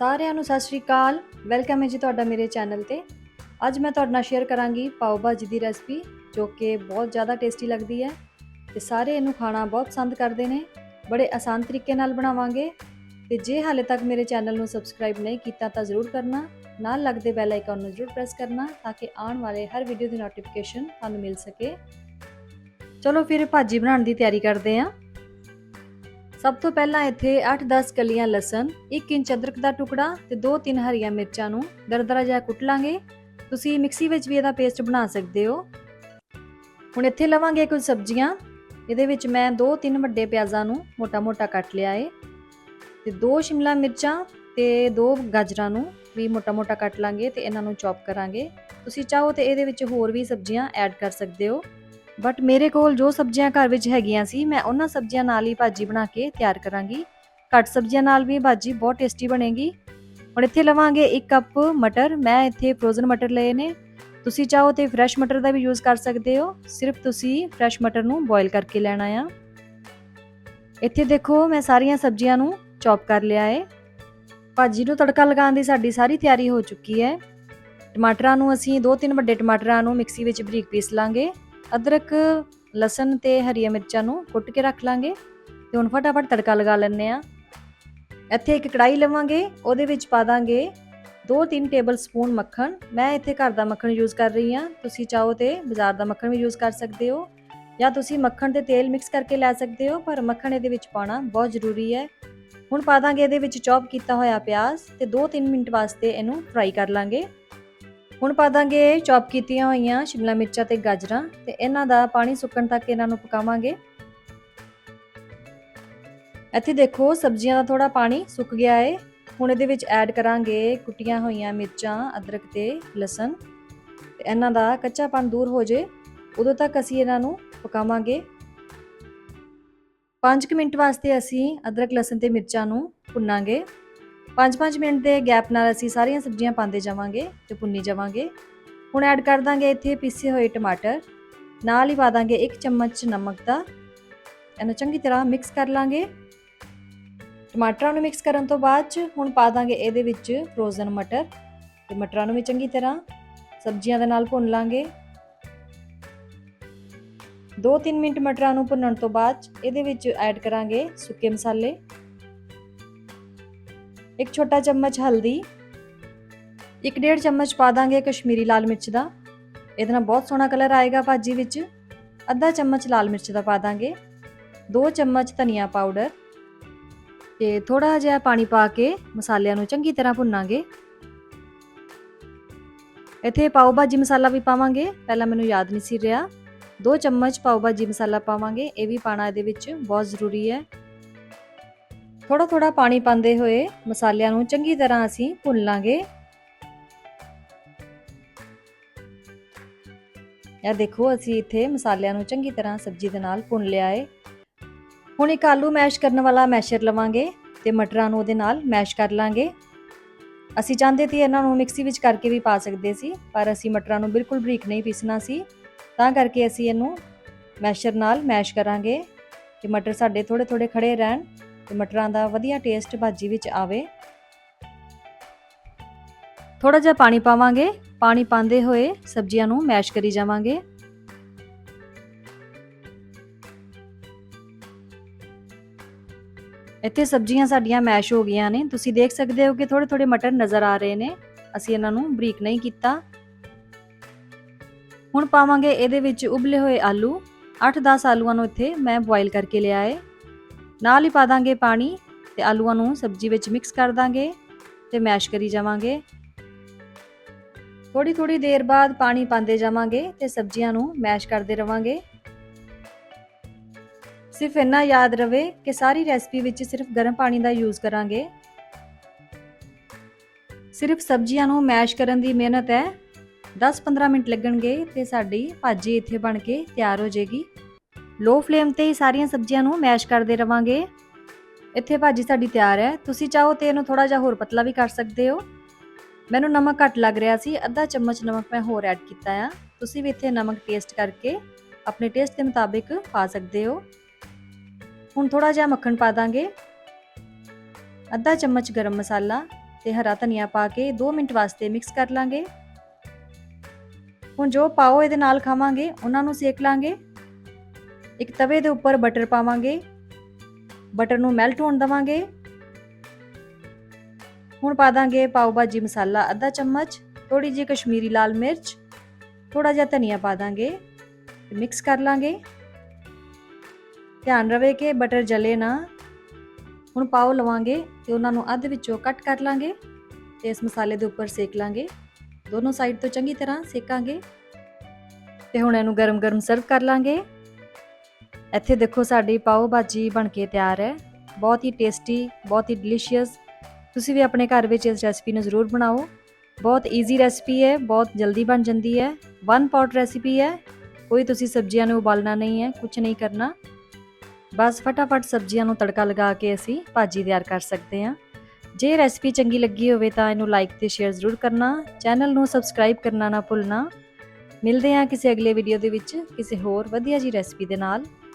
ਸਾਰਿਆਂ ਨੂੰ ਸਤਿ ਸ਼੍ਰੀ ਅਕਾਲ। ਵੈਲਕਮ ਹੈ ਜੀ ਤੁਹਾਡਾ ਮੇਰੇ ਚੈਨਲ ਤੇ। ਅੱਜ ਮੈਂ ਤੁਹਾਡੇ ਨਾਲ ਸ਼ੇਅਰ ਕਰਾਂਗੀ ਪਾਓ ਭਾਜੀ ਦੀ ਰੈਸਪੀ ਜੋ ਕਿ ਬਹੁਤ ਜ਼ਿਆਦਾ ਟੇਸਟੀ ਲੱਗਦੀ ਹੈ ਤੇ ਸਾਰੇ ਇਹਨੂੰ ਖਾਣਾ ਬਹੁਤ ਪਸੰਦ ਕਰਦੇ ਨੇ। ਬੜੇ ਆਸਾਨ ਤਰੀਕੇ ਨਾਲ ਬਣਾਵਾਂਗੇ। ਤੇ ਜੇ ਹਾਲੇ ਤੱਕ ਮੇਰੇ ਚੈਨਲ ਨੂੰ ਸਬਸਕ੍ਰਾਈਬ ਨਹੀਂ ਕੀਤਾ ਤਾਂ ਜ਼ਰੂਰ ਕਰਨਾ। ਨਾਲ ਲੱਗਦੇ ਬੈਲ ਆਈਕਨ ਨੂੰ ਜ਼ਰੂਰ ਪ੍ਰੈਸ ਕਰਨਾ ਤਾਂ ਕਿ ਆਉਣ ਵਾਲੇ ਹਰ ਵੀਡੀਓ ਦੀ ਨੋਟੀਫਿਕੇਸ਼ਨ ਤੁਹਾਨੂੰ ਮਿਲ ਸਕੇ। ਚਲੋ ਫਿਰ ਭਾਜੀ ਬਣਾਉਣ ਦੀ ਤਿਆਰੀ ਕਰਦੇ ਹਾਂ। ਸਭ ਤੋਂ ਪਹਿਲਾਂ ਇੱਥੇ 8-10 ਕਲੀਆਂ ਲਸਣ 1 ਇੰਚ ਅਦਰਕ ਦਾ ਟੁਕੜਾ ਤੇ 2-3 ਹਰੀਆਂ ਮਿਰਚਾਂ ਨੂੰ ਦਰਦਰਾ ਜਿਹਾ ਕੁੱਟ ਲਾਂਗੇ। ਤੁਸੀਂ ਮਿਕਸੀ ਵਿੱਚ ਵੀ ਇਹਦਾ ਪੇਸਟ ਬਣਾ ਸਕਦੇ ਹੋ। ਹੁਣ ਇੱਥੇ ਲਵਾਂਗੇ ਕੁਝ ਸਬਜ਼ੀਆਂ। ਇਹਦੇ ਵਿੱਚ ਮੈਂ 2-3 ਵੱਡੇ ਪਿਆਜ਼ਾਂ ਨੂੰ ਮੋਟਾ-ਮੋਟਾ ਕੱਟ ਲਿਆ ਏ। ਤੇ 2 ਸ਼ਿਮਲਾ ਮਿਰਚਾਂ ਤੇ 2 ਗਾਜਰਾਂ ਨੂੰ ਵੀ ਮੋਟਾ-ਮੋਟਾ ਕੱਟ ਲਾਂਗੇ ਤੇ ਇਹਨਾਂ ਨੂੰ ਚੌਪ ਕਰਾਂਗੇ। ਤੁਸੀਂ ਚਾਹੋ ਤੇ ਇਹਦੇ ਵਿੱਚ ਹੋਰ ਵੀ ਸਬਜ਼ੀਆਂ ਐਡ ਕਰ ਸਕਦੇ ਹੋ। ਬਟ ਮੇਰੇ ਕੋਲ ਜੋ ਸਬਜ਼ੀਆਂ ਘਰ ਵਿੱਚ ਹੈਗੀਆਂ ਸੀ, ਮੈਂ ਉਹਨਾਂ ਸਬਜ਼ੀਆਂ ਨਾਲ ਹੀ ਭਾਜੀ ਬਣਾ ਕੇ ਤਿਆਰ ਕਰਾਂਗੀ। ਘੱਟ ਸਬਜ਼ੀਆਂ ਨਾਲ ਵੀ ਭਾਜੀ ਬਹੁਤ ਟੇਸਟੀ ਬਣੇਗੀ। ਹੁਣ ਇੱਥੇ ਲਵਾਂਗੇ 1 ਕੱਪ ਮਟਰ, ਮੈਂ ਇੱਥੇ ਫਰੋਜ਼ਨ ਮਟਰ ਲਏ ਨੇ। ਤੁਸੀਂ ਚਾਹੋ ਤੇ ਫਰੈਸ਼ ਮਟਰ ਦਾ ਵੀ ਯੂਜ਼ ਕਰ ਸਕਦੇ ਹੋ। ਸਿਰਫ ਤੁਸੀਂ ਫਰੈਸ਼ ਮਟਰ ਨੂੰ ਬੋਇਲ ਕਰਕੇ ਲੈਣਾ ਆ। ਇੱਥੇ ਦੇਖੋ, ਮੈਂ ਸਾਰੀਆਂ ਸਬਜ਼ੀਆਂ ਨੂੰ ਚੌਪ ਕਰ ਲਿਆ ਹੈ ਭਾਜੀ ਨੂੰ ਤੜਕਾ ਲਗਾਉਣ ਦੀ ਸਾਡੀ ਸਾਰੀ ਤਿਆਰੀ ਹੋ ਚੁੱਕੀ ਹੈ। ਟਮਾਟਰਾਂ ਨੂੰ ਅਸੀਂ 2-3 ਵੱਡੇ ਟਮਾਟਰਾਂ ਨੂੰ ਮਿਕਸੀ ਵਿੱਚ ਬਰੀਕ ਪੀਸ ਲਾਂਗੇ। ਅਦਰਕ, ਲਸਣ ਤੇ ਹਰੀਆਂ ਮਿਰਚਾਂ ਨੂੰ ਕੁੱਟ ਕੇ ਰੱਖ ਲਾਂਗੇ ਤੇ ਹੁਣ ਫਟਾਫਟ ਤੜਕਾ ਲਗਾ ਲੈਣੇ ਆ ਇੱਥੇ ਇੱਕ ਕੜਾਈ ਲਵਾਂਗੇ, ਉਹਦੇ ਵਿੱਚ ਪਾ ਦਾਂਗੇ 2-3 ਟੇਬਲ ਸਪੂਨ ਮੱਖਣ। ਮੈਂ ਇੱਥੇ ਘਰ ਦਾ ਮੱਖਣ ਯੂਜ਼ ਕਰ ਰਹੀ ਹਾਂ। ਤੁਸੀਂ ਚਾਹੋ ਤੇ ਬਾਜ਼ਾਰ ਦਾ ਮੱਖਣ ਵੀ ਯੂਜ਼ ਕਰ ਸਕਦੇ ਹੋ ਜਾਂ ਤੁਸੀਂ ਮੱਖਣ ਤੇ ਤੇਲ ਮਿਕਸ ਕਰਕੇ ਲੈ ਸਕਦੇ ਹੋ, ਪਰ ਮੱਖਣ ਇਹਦੇ ਵਿੱਚ ਪਾਉਣਾ ਬਹੁਤ ਜ਼ਰੂਰੀ ਹੈ। ਹੁਣ ਪਾ ਦਾਂਗੇ ਇਹਦੇ ਵਿੱਚ ਚੌਪ ਕੀਤਾ ਹੋਇਆ ਪਿਆਜ਼ ਤੇ 2-3 ਮਿੰਟ ਵਾਸਤੇ ਇਹਨੂੰ ਫਰਾਈ ਕਰ ਲਾਂਗੇ। ਹੁਣ ਪਾ ਦਾਂਗੇ ਚੌਪ ਕੀਤੀਆਂ ਹੋਈਆਂ ਸ਼ਿਮਲਾ ਮਿਰਚਾਂ ਤੇ ਗਾਜਰਾਂ ਤੇ ਇਹਨਾਂ ਦਾ ਪਾਣੀ ਸੁੱਕਣ ਤੱਕ ਇਹਨਾਂ ਨੂੰ ਪਕਾਵਾਂਗੇ। ਇੱਥੇ ਦੇਖੋ ਸਬਜ਼ੀਆਂ ਦਾ ਥੋੜਾ ਪਾਣੀ ਸੁੱਕ ਗਿਆ ਹੈ ਹੁਣ ਇਹਦੇ ਵਿੱਚ ਐਡ ਕਰਾਂਗੇ ਕੁੱਟੀਆਂ ਹੋਈਆਂ ਮਿਰਚਾਂ, ਅਦਰਕ ਤੇ ਲਸਣ। ਤੇ ਇਹਨਾਂ ਦਾ ਕੱਚਾਪਨ ਦੂਰ ਹੋ ਜੇ, ਉਦੋਂ ਤੱਕ ਅਸੀਂ ਇਹਨਾਂ ਨੂੰ ਪਕਾਵਾਂਗੇ। 5 ਮਿੰਟ ਵਾਸਤੇ ਅਸੀਂ ਅਦਰਕ, ਲਸਣ ਤੇ ਮਿਰਚਾਂ ਨੂੰ ਭੁੰਨਾਂਗੇ। 5-5 ਮਿੰਟ ਦੇ ਗੈਪ ਨਾਲ ਅਸੀਂ ਸਾਰੀਆਂ ਸਬਜ਼ੀਆਂ ਪਾਉਂਦੇ ਜਾਵਾਂਗੇ ਤੇ ਭੁੰਨੀ ਜਾਵਾਂਗੇ। ਹੁਣ ਐਡ ਕਰ ਦਾਂਗੇ ਇੱਥੇ ਪੀਸੇ ਹੋਏ ਟਮਾਟਰ। ਨਾਲ ਹੀ ਪਾ ਦਾਂਗੇ 1 ਚਮਚ ਨਮਕ ਦਾ। ਇਹਨੂੰ ਚੰਗੀ ਤਰ੍ਹਾਂ ਮਿਕਸ ਕਰ ਲਾਂਗੇ। ਟਮਾਟਰਾਂ ਨੂੰ ਮਿਕਸ ਕਰਨ ਤੋਂ ਬਾਅਦ ਚ ਹੁਣ ਪਾ ਦਾਂਗੇ ਇਹਦੇ ਵਿੱਚ ਫਰੋਜ਼ਨ ਮਟਰ ਤੇ ਮਟਰਾਂ ਨੂੰ ਵੀ ਚੰਗੀ ਤਰ੍ਹਾਂ ਸਬਜ਼ੀਆਂ ਦੇ ਨਾਲ ਭੁੰਨ ਲਾਂਗੇ। 2-3 ਮਿੰਟ ਮਟਰਾਂ ਨੂੰ ਭੁੰਨਣ ਤੋਂ ਬਾਅਦ ਇਹਦੇ ਵਿੱਚ ਐਡ ਕਰਾਂਗੇ ਸੁੱਕੇ ਮਸਾਲੇ। ਇੱਕ ਛੋਟਾ ਚਮਚ ਹਲਦੀ, ਇੱਕ ਡੇਢ ਚਮਚ ਪਾ ਦਾਂਗੇ ਕਸ਼ਮੀਰੀ ਲਾਲ ਮਿਰਚ ਦਾ। ਇਹਦੇ ਨਾਲ ਬਹੁਤ ਸੋਹਣਾ ਕਲਰ ਆਏਗਾ ਭਾਜੀ ਵਿੱਚ। ਅੱਧਾ ਚਮਚ ਲਾਲ ਮਿਰਚ ਦਾ ਪਾ ਦਾਂਗੇ। 2 ਚਮਚ ਧਨੀਆ ਪਾਊਡਰ ਤੇ ਥੋੜਾ ਜਿਹਾ ਪਾਣੀ ਪਾ ਕੇ ਮਸਾਲਿਆਂ ਨੂੰ ਚੰਗੀ ਤਰ੍ਹਾਂ ਭੁੰਨਾਂਗੇ। ਇੱਥੇ ਪਾਓ ਭਾਜੀ ਮਸਾਲਾ ਵੀ ਪਾਵਾਂਗੇ। ਪਹਿਲਾਂ ਮੈਨੂੰ ਯਾਦ ਨਹੀਂ ਸੀ ਰਿਹਾ। 2 ਚਮਚ ਪਾਓ ਭਾਜੀ ਮਸਾਲਾ ਪਾਵਾਂਗੇ। ਇਹ ਵੀ ਪਾਣਾ ਇਹਦੇ ਵਿੱਚ ਬਹੁਤ ਜ਼ਰੂਰੀ ਹੈ। ਥੋੜਾ ਥੋੜਾ ਪਾਣੀ ਪਾਉਂਦੇ ਹੋਏ ਮਸਾਲਿਆਂ ਨੂੰ ਚੰਗੀ ਤਰ੍ਹਾਂ ਅਸੀਂ ਭੁੰਨ ਲਾਂਗੇ। ਇਹ ਦੇਖੋ, ਅਸੀਂ ਇੱਥੇ ਮਸਾਲਿਆਂ ਨੂੰ ਚੰਗੀ ਤਰ੍ਹਾਂ ਸਬਜ਼ੀ ਦੇ ਨਾਲ ਭੁੰਨ ਲਿਆ ਹੈ ਹੁਣ ਇੱਕ ਆਲੂ ਮੈਸ਼ ਕਰਨ ਵਾਲਾ ਮੈਸ਼ਰ ਲਵਾਂਗੇ ਤੇ ਮਟਰਾਂ ਨੂੰ ਉਹਦੇ ਨਾਲ ਮੈਸ਼ ਕਰ ਲਾਂਗੇ। ਅਸੀਂ ਚਾਹੁੰਦੇ ਸੀ ਇਹਨਾਂ ਨੂੰ ਮਿਕਸੀ ਵਿੱਚ ਕਰਕੇ ਵੀ ਪਾ ਸਕਦੇ ਸੀ, ਪਰ ਅਸੀਂ ਮਟਰਾਂ ਨੂੰ ਬਿਲਕੁਲ ਬਰੀਕ ਨਹੀਂ ਪੀਸਣਾ ਸੀ। ਤਾਂ ਕਰਕੇ ਅਸੀਂ ਇਹਨੂੰ ਮੈਸ਼ਰ ਨਾਲ ਮੈਸ਼ ਕਰਾਂਗੇ ਕਿ ਮਟਰ ਸਾਡੇ ਥੋੜੇ ਥੋੜੇ ਖੜੇ ਰਹਿਣ। ਤੇ ਮਟਰਾਂ ਦਾ ਵਧੀਆ ਟੇਸਟ ਭਾਜੀ ਵਿੱਚ ਆਵੇ। ਥੋੜਾ ਜਿਹਾ ਪਾਣੀ ਪਾਵਾਂਗੇ। ਪਾਣੀ ਪਾਉਂਦੇ ਹੋਏ ਸਬਜ਼ੀਆਂ ਨੂੰ ਮੈਸ਼ ਕਰੀ ਜਾਵਾਂਗੇ। ਇੱਥੇ ਸਬਜ਼ੀਆਂ ਸਾਡੀਆਂ ਮੈਸ਼ ਹੋ ਗਈਆਂ ਨੇ। ਤੁਸੀਂ ਦੇਖ ਸਕਦੇ ਹੋ ਕਿ ਥੋੜੇ ਥੋੜੇ ਮਟਰ ਨਜ਼ਰ ਆ ਰਹੇ ਨੇ। ਅਸੀਂ ਇਹਨਾਂ ਨੂੰ ਬਰੀਕ ਨਹੀਂ ਕੀਤਾ। ਹੁਣ ਪਾਵਾਂਗੇ ਇਹਦੇ ਵਿੱਚ ਉਬਲੇ ਹੋਏ ਆਲੂ। 8-10 ਆਲੂਆਂ ਨੂੰ ਇੱਥੇ ਮੈਂ ਬੋਇਲ ਕਰਕੇ ਲਿਆ ਏ ਨਾਲ ਹੀ ਪਾ ਦਾਂਗੇ ਪਾਣੀ ਤੇ ਆਲੂਆਂ ਨੂੰ ਸਬਜ਼ੀ ਵਿੱਚ ਮਿਕਸ ਕਰ ਦਾਂਗੇ ਤੇ ਮੈਸ਼ ਕਰੀ ਜਾਵਾਂਗੇ। ਥੋੜੀ ਥੋੜੀ ਦੇਰ ਬਾਅਦ ਪਾਣੀ ਪਾਉਂਦੇ ਜਾਵਾਂਗੇ ਤੇ ਸਬਜ਼ੀਆਂ ਨੂੰ ਮੈਸ਼ ਕਰਦੇ ਰਵਾਂਗੇ। ਸਿਰਫ ਇੰਨਾ ਯਾਦ ਰਵੇ ਕਿ ਸਾਰੀ ਰੈਸਪੀ ਵਿੱਚ ਸਿਰਫ ਗਰਮ ਪਾਣੀ ਦਾ ਯੂਜ਼ ਕਰਾਂਗੇ। ਸਿਰਫ ਸਬਜ਼ੀਆਂ ਨੂੰ ਮੈਸ਼ ਕਰਨ ਦੀ ਮਿਹਨਤ ਹੈ। 10-15 ਮਿੰਟ ਲੱਗਣਗੇ ਤੇ ਸਾਡੀ ਭਾਜੀ ਇੱਥੇ ਬਣ ਕੇ ਤਿਆਰ ਹੋ ਜਾਏਗੀ। ਲੋ ਫਲੇਮ ਤੇ ਹੀ ਸਾਰੀਆਂ ਸਬਜ਼ੀਆਂ ਨੂੰ ਮੈਸ਼ ਕਰਦੇ ਰਵਾਂਗੇ। ਇੱਥੇ ਭਾਜੀ ਸਾਡੀ ਤਿਆਰ ਹੈ। ਤੁਸੀਂ ਚਾਹੋ ਤੇ ਇਹਨੂੰ ਥੋੜਾ ਜਿਹਾ ਹੋਰ ਪਤਲਾ ਵੀ ਕਰ ਸਕਦੇ ਹੋ। ਮੈਨੂੰ ਨਮਕ ਘੱਟ ਲੱਗ ਰਿਹਾ ਸੀ। ਅੱਧਾ ਚਮਚ ਨਮਕ ਮੈਂ ਹੋਰ ਐਡ ਕੀਤਾ ਆ। ਤੁਸੀਂ ਵੀ ਇੱਥੇ ਨਮਕ ਟੇਸਟ ਕਰਕੇ ਆਪਣੇ ਟੇਸਟ ਦੇ ਮੁਤਾਬਿਕ ਪਾ ਸਕਦੇ ਹੋ। ਹੁਣ ਥੋੜਾ ਜਿਹਾ ਮੱਖਣ ਪਾ ਦਾਂਗੇ। ਅੱਧਾ ਚਮਚ ਗਰਮ ਮਸਾਲਾ ਤੇ ਹਰਾ ਧਨੀਆ ਪਾ ਕੇ 2 ਮਿੰਟ ਵਾਸਤੇ ਮਿਕਸ ਕਰ ਲਾਂਗੇ। ਹੁਣ ਜੋ ਪਾਓ ਇਹਦੇ ਨਾਲ ਖਾਵਾਂਗੇ, ਉਹਨਾਂ ਨੂੰ ਸੇਕ ਲਾਂਗੇ। ਇੱਕ ਤਵੇ ਦੇ ਉੱਪਰ ਬਟਰ ਪਾਵਾਂਗੇ। ਬਟਰ ਨੂੰ ਮੈਲਟ ਹੋਣ ਦਵਾਂਗੇ। ਹੁਣ ਪਾ ਦਾਂਗੇ ਪਾਓ ਭਾਜੀ ਮਸਾਲਾ ਅੱਧਾ ਚਮਚ ਥੋੜੀ ਜਿਹੀ ਕਸ਼ਮੀਰੀ ਲਾਲ ਮਿਰਚ ਥੋੜਾ ਜਿਹਾ ਧਨੀਆ ਪਾ ਦਾਂਗੇ ਤੇ ਮਿਕਸ ਕਰ ਲਾਂਗੇ। ਧਿਆਨ ਰਵੇ ਕਿ ਬਟਰ ਜਲੇ ਨਾ। ਹੁਣ ਪਾਓ ਲਵਾਂਗੇ ਤੇ ਉਹਨਾਂ ਨੂੰ ਅੱਧ ਵਿੱਚੋਂ ਕੱਟ ਕਰ ਲਾਂਗੇ ਤੇ ਇਸ ਮਸਾਲੇ ਦੇ ਉੱਪਰ ਸੇਕ ਲਾਂਗੇ। ਦੋਨੋਂ ਸਾਈਡ ਤੋਂ ਚੰਗੀ ਤਰ੍ਹਾਂ ਸੇਕਾਂਗੇ ਤੇ ਹੁਣ ਇਹਨੂੰ ਗਰਮ-ਗਰਮ ਸਰਵ ਕਰ ਲਾਂਗੇ। ਇੱਥੇ ਦੇਖੋ ਸਾਡੀ ਪਾਓ ਭਾਜੀ ਬਣ ਕੇ ਤਿਆਰ ਹੈ। ਬਹੁਤ ਹੀ ਟੇਸਟੀ ਬਹੁਤ ਹੀ ਡਿਲੀਸ਼ੀਅਸ ਤੁਸੀਂ ਵੀ ਆਪਣੇ ਘਰ ਵਿੱਚ ਇਸ ਰੈਸਪੀ ਨੂੰ ਜ਼ਰੂਰ ਬਣਾਓ। ਬਹੁਤ ਈਜ਼ੀ ਰੈਸਪੀ ਹੈ, ਬਹੁਤ ਜਲਦੀ ਬਣ ਜਾਂਦੀ ਹੈ। ਵਨ ਪੌਟ ਰੈਸਪੀ ਹੈ। ਕੋਈ ਤੁਸੀਂ ਸਬਜ਼ੀਆਂ ਨੂੰ ਉਬਾਲਣਾ ਨਹੀਂ ਹੈ ਕੁਝ ਨਹੀਂ ਕਰਨਾ। ਬਸ ਫਟਾਫਟ ਸਬਜ਼ੀਆਂ ਨੂੰ ਤੜਕਾ ਲਗਾ ਕੇ ਅਸੀਂ ਭਾਜੀ ਤਿਆਰ ਕਰ ਸਕਦੇ ਹਾਂ। ਜੇ ਰੈਸਪੀ ਚੰਗੀ ਲੱਗੀ ਹੋਵੇ ਤਾਂ ਇਹਨੂੰ ਲਾਈਕ ਤੇ ਸ਼ੇਅਰ ਜ਼ਰੂਰ ਕਰਨਾ। ਚੈਨਲ ਨੂੰ ਸਬਸਕ੍ਰਾਈਬ ਕਰਨਾ ਨਾ ਭੁੱਲਣਾ। ਮਿਲਦੇ ਹਾਂ ਕਿਸੇ ਅਗਲੇ ਵੀਡੀਓ ਦੇ ਵਿੱਚ ਕਿਸੇ ਹੋਰ ਵਧੀਆ ਜੀ ਰੈਸਪੀ ਦੇ ਨਾਲ।